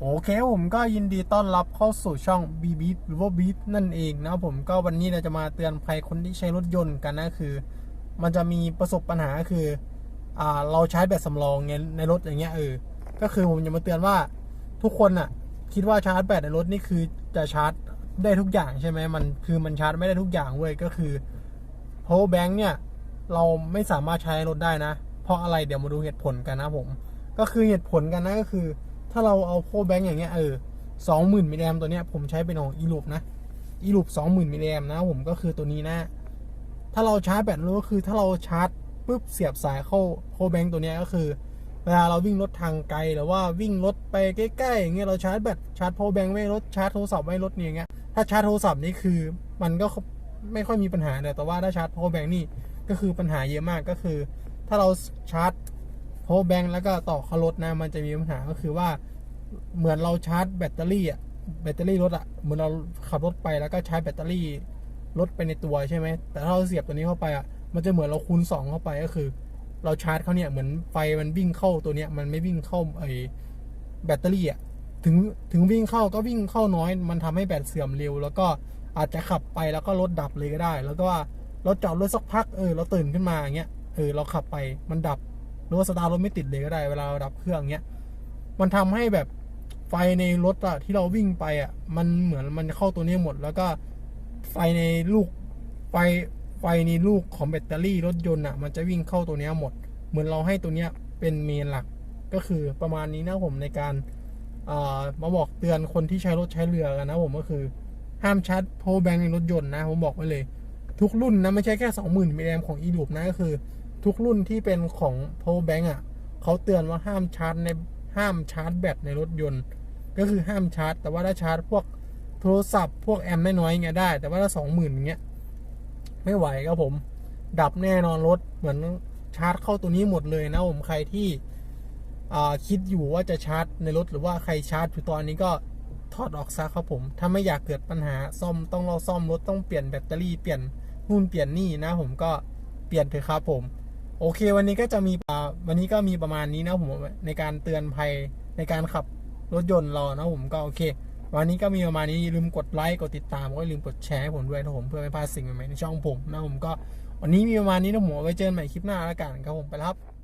โอเคผมก็ยินดีต้อนรับเข้าสู่ช่อง b b e a t หรือว่า Beat นั่นเองนะผมก็วันนี้เราจะมาเตือนภัยคนที่ใช้รถยนต์กันนะคือ มันจะมีประสบปัญหาคืออ่าเราใช้แบตสำรองในในรถอย่างเงี้ยเออก็คือผมจะมาเตือนว่าทุกคนอะคิดว่าชาร์จแบตในรถนี่คือจะชาร์จได้ทุกอย่างใช่ไหมมันคือมันชาร์จไม่ได้ทุกอย่างเว้ยก็คือ power bank เนี่ยเราไม่สามารถใช้รถได้นะ เพราะอะไรเดี๋ยวมาดูเหตุผลกันนะผม ก็คือเหตุผลกันนะก็คือ ถ้าเราเอา power bank อย่างเงี้ยเออสองหมื่นมิลลิแอมตัวเนี้ยผมใช้เป็นของอีลูปนะอีลูปสองหมื่นมิลลิแอมนะผมก็คือตัวนี้นะ ถ้าเราชาร์จแบตรู้ก็คือถ้าเราชาร์จปุ๊บเสียบสายเข้า power bank ตัวเนี้ยก็คือ เวลาเราวิ่งรถทางไกลหรือว่าวิ่งรถไปใกล้ๆอย่างเงี้ยเราชาร์จแบตชาร์จ power bank ไว้รถชาร์จโทรศัพท์ไว้รถเนี่ยอย่างเงี้ยถ้าชาร์จโทรศัพท์นี่คือมันก็ไม่ค่อยมีปัญหาแต่ว่าถ้าชาร์จ power bank นี่ก็คือปัญหาเยอะมากก็คือ ถ้าเราชาร์จ power bank แล้วก็ต่อเข้ารถนะมันจะมีปัญหาก็คือว่า เหมือนเราชาร์จแบตเตอรี่อะแบตเตอรี่รถอะเหมือนเราขับรถไปแล้วก็ใชาร์จแบตเตอรี่รถไปในตัวใช่ไหมแต่ถ้าเราเสียบตัวนี้เข้าไปอะมันจะเหมือนเราคูณสองเข้าไปก็คือ เราชาร์จเขาเนี่ยเหมือนไฟมันวิ่งเข้าตัวเนี้ยมันไม่วิ่งเข้าไอแบตเตอรี่อะถึงถึงวิ่งเข้าก็วิ่งเข้าน้อย มันทำให้แบตเสื่อมเร็ว แล้วก็อาจจะขับไปแล้วก็รถดับเลยก็ได้ แล้วก็ว่าเราจอดรถสักพักเออเราตื่นขึ้นมาอย่างเงี้ยเออเราขับไปมันดับหรือว่าสตาร์ทรถไม่ติดเลยก็ได้เวลาเราดับเครื่องเงี้ยมันทำให้แบบ ไฟในรถอะที่เราวิ่งไปอะมันเหมือนมันเข้าตัวนี้หมด แล้วก็ไฟในลูกไฟไฟในลูกของแบตเตอรี่รถยนต์อะมันจะวิ่งเข้าตัวนี้หมด เหมือนเราให้ตัวเนี้ยเป็นเมนหลักก็คือประมาณนี้นะผมในการมาบอกเตือนคนที่ใช้รถใช้เรือกันนะผมก็คือ ห้ามชาร์จโพแบงในรถยนต์นะ ผมบอกไว้เลย ทุกรุ่นนะไม่ใช่แค่สองหมื่นมิลลิแอมของอีลูปนะก็คือ ทุกรุ่นที่เป็นของ power bank อะเขาเตือนว่าห้ามชาร์จใน ห้ามชาร์จแบตในรถยนต์ ก็คือห้ามชาร์จ แต่ว่าถ้าชาร์จพวกโทรศัพท์พวกแอมน้อยๆเงี้ยได้ แต่ว่าถ้าสองหมื่นเงี้ยไม่ไหวครับผม ดับแน่นอนรถเหมือนชาร์จเข้าตัวนี้หมดเลยนะผมใครที่อ่าคิดอยู่ว่าจะชาร์จในรถหรือว่าใครชาร์จอยู่ตอนนี้ก็ถอดออกซะครับผม ถ้าไม่อยากเกิดปัญหาซ่อมต้องเราซ่อมรถต้องเปลี่ยนแบตเตอรี่เปลี่ยนนู่นเปลี่ยนนี่นะผมก็เปลี่ยนเถอะครับผม โอเควันนี้ก็จะมี วันนี้ก็มีประมาณนี้นะผมในการเตือนภัยในการขับรถยนต์รอนะผมก็โอเค วันนี้ก็มีประมาณนี้ลืมกดไลค์กดติดตามก็ลืมกดแชร์ให้ผมด้วยนะผมเพื่อไม่พลาดสิ่งใหม่ๆในช่องผมนะผมก็วันนี้มีประมาณนี้นะผมอไว้เจอกันใหม่คลิปหน้าแล้วกันครับผมไปแล้วครับ